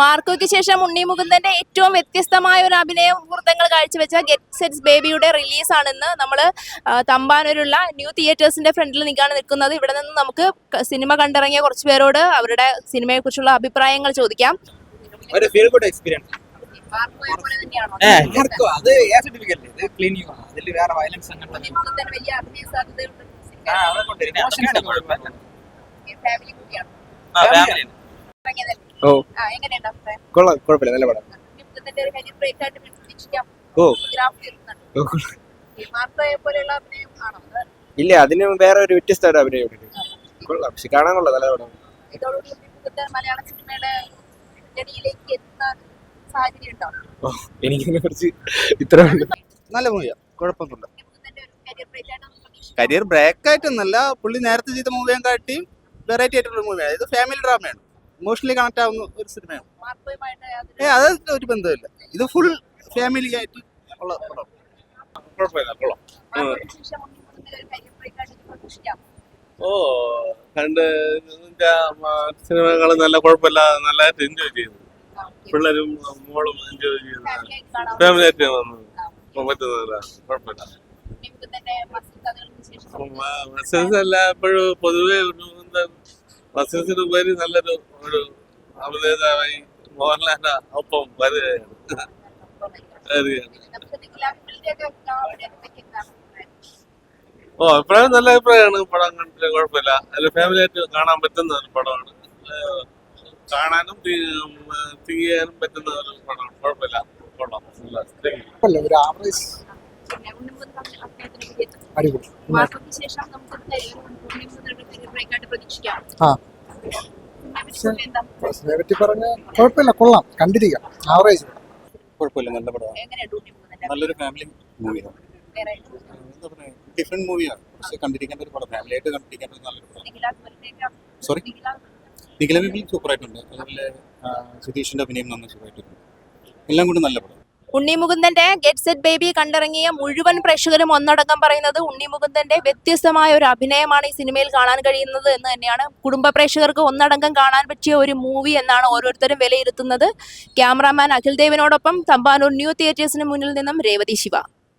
മാർക്കോയ്ക്ക് ശേഷം ഉണ്ണി മുകുന്ദന്റെ ഏറ്റവും വ്യത്യസ്തമായ ഒരു അഭിനയ മുഹൂർത്തങ്ങൾ കാഴ്ചവെച്ച ഗെറ്റ് സെറ്റ്സ് ബേബിയുടെ റിലീസാണെന്ന് നമ്മൾ തമ്പാനൂരുള്ള ന്യൂ തിയേറ്റേഴ്സിന്റെ ഫ്രണ്ടിൽ നിൽക്കാണ് നിൽക്കുന്നത്. ഇവിടെ നിന്ന് നമുക്ക് സിനിമ കണ്ടിറങ്ങിയ കുറച്ച് പേരോട് അവരുടെ സിനിമയെ കുറിച്ചുള്ള അഭിപ്രായങ്ങൾ ചോദിക്കാം. ഒരു ഫീൽ ഗുഡ് എക്സ്പീരിയൻസ് മാർക്കോയെ പോലെ തന്നെയാണോ ആർക്കും അത് എ സർട്ടിഫിക്കറ്റ് ഇത് ക്ലീൻ ആണ് അതിൽ വേറെ വയലൻസ് അങ്ങനത്തെ. ഫാമിലി ഓ? കൊള്ളാം കുഴപ്പമില്ല നല്ല പടം. ഒരു ഓ. അഭിനയം ഇല്ല അതിന് വേറെ ഒരു വ്യത്യസ്ത അഭിനയം ഉണ്ട്. കൊള്ളാം പക്ഷെ കാണാൻ കൊള്ളാം നല്ല പടം. എനിക്കിതിനെ കുറിച്ച് ഇത്ര നല്ല മൂവിയാ കുഴപ്പമൊന്നുമില്ല. ഒരു കരിയർ ബ്രേക്ക് ആയിട്ടൊന്നല്ല പുള്ളി നേരത്തെ ചെയ്ത മൂവിയെ കാട്ടിയും വെറൈറ്റി ആയിട്ടുള്ള മൂവിയാണ് ഇത് ഫാമിലി ഡ്രാമയാണ് ഇമോഷണലി കണക്ട് ആവുന്ന ഒരു സിനിമയാണ്. ഏ അത് ഒരു ബന്ധമില്ല ഇത് ഫുൾ ഫാമിലി ആയിട്ട് ഉള്ള പടം. ഓ കണ്ട് സിനിമകൾ നല്ല കുഴപ്പമില്ല നല്ലതായിട്ട് എൻജോയ് ചെയ്തു. പിള്ളേരും മോളും എൻജോയ് ചെയ്യുന്നു. ഫാമിലി ആയിട്ട് വന്നു. പറ്റുന്നില്ല കുഴപ്പമില്ല. അല്ല എപ്പോഴും പൊതുവെ ഒരു മത്സരത്തിന് ഉപരി നല്ലൊരു ഒരു അഭിനേതാവായി മോഹൻലാലിന്റെ ഒപ്പം വരികയാണ്? ഓ അഭിപ്രായം നല്ല അഭിപ്രായമാണ്. പടം കണ്ടില്ല കുഴപ്പമില്ല. അതിൽ ഫാമിലി ആയിട്ട് കാണാൻ പറ്റുന്ന ഒരു പടമാണ്. കാണാനും തിങ്ക് പറ്റുന്ന ഒരു പടമാണ്. കുഴപ്പമില്ല. കൊള്ളാം. ഒരു ആവറേജ് അടിപൊളി. ബ്രേക്ക് ആയിട്ട് പ്രതീക്ഷിക്കാം ബസ്സിനെ പറ്റി പറഞ്ഞ കുഴപ്പമില്ല കൊള്ളാം കണ്ടിരിക്കാം. ആവറേജ് കുഴപ്പമില്ല നല്ല പടമാണ്. നല്ലൊരു ഫാമിലി മൂവിയാണ് വേറെ എന്താ പറയുക ഡിഫറെന്റ് മൂവിയാണ് പക്ഷെ കണ്ടിരിക്കേണ്ട ഒരു പടം ഫാമിലി ആയിട്ട് കണ്ടിരിക്കേണ്ട ഒരു നല്ലൊരു പടം. സോറി? നിഖിലാ- ബിബിൽ സൂപ്പർ അതുപോലെ സുധീഷിന്റെ അഭിനയം നന്നായി എല്ലാം കൂടി നല്ല പടം. ഉണ്ണി മുകുന്ദന്റെ ഗെറ്റ് സെറ്റ് ബേബി കണ്ടിറങ്ങിയ മുഴുവൻ പ്രേക്ഷകരും ഒന്നടങ്കം പറയുന്നത് ഉണ്ണി മുകുന്ദന്റെ വ്യത്യസ്തമായ ഒരു അഭിനയമാണ് ഈ സിനിമയിൽ കാണാൻ കഴിയുന്നത് എന്ന് തന്നെയാണ്. കുടുംബ പ്രേക്ഷകർക്ക് ഒന്നടങ്കം കാണാൻ പറ്റിയ ഒരു മൂവി എന്നാണ് ഓരോരുത്തരും വിലയിരുത്തുന്നത്. ക്യാമറാമാൻ അഖിൽ ദേവിനോടൊപ്പം തമ്പാനൂർ ന്യൂ തിയേറ്റേഴ്സിന് മുന്നിൽ നിന്നും രേവതി ശിവ.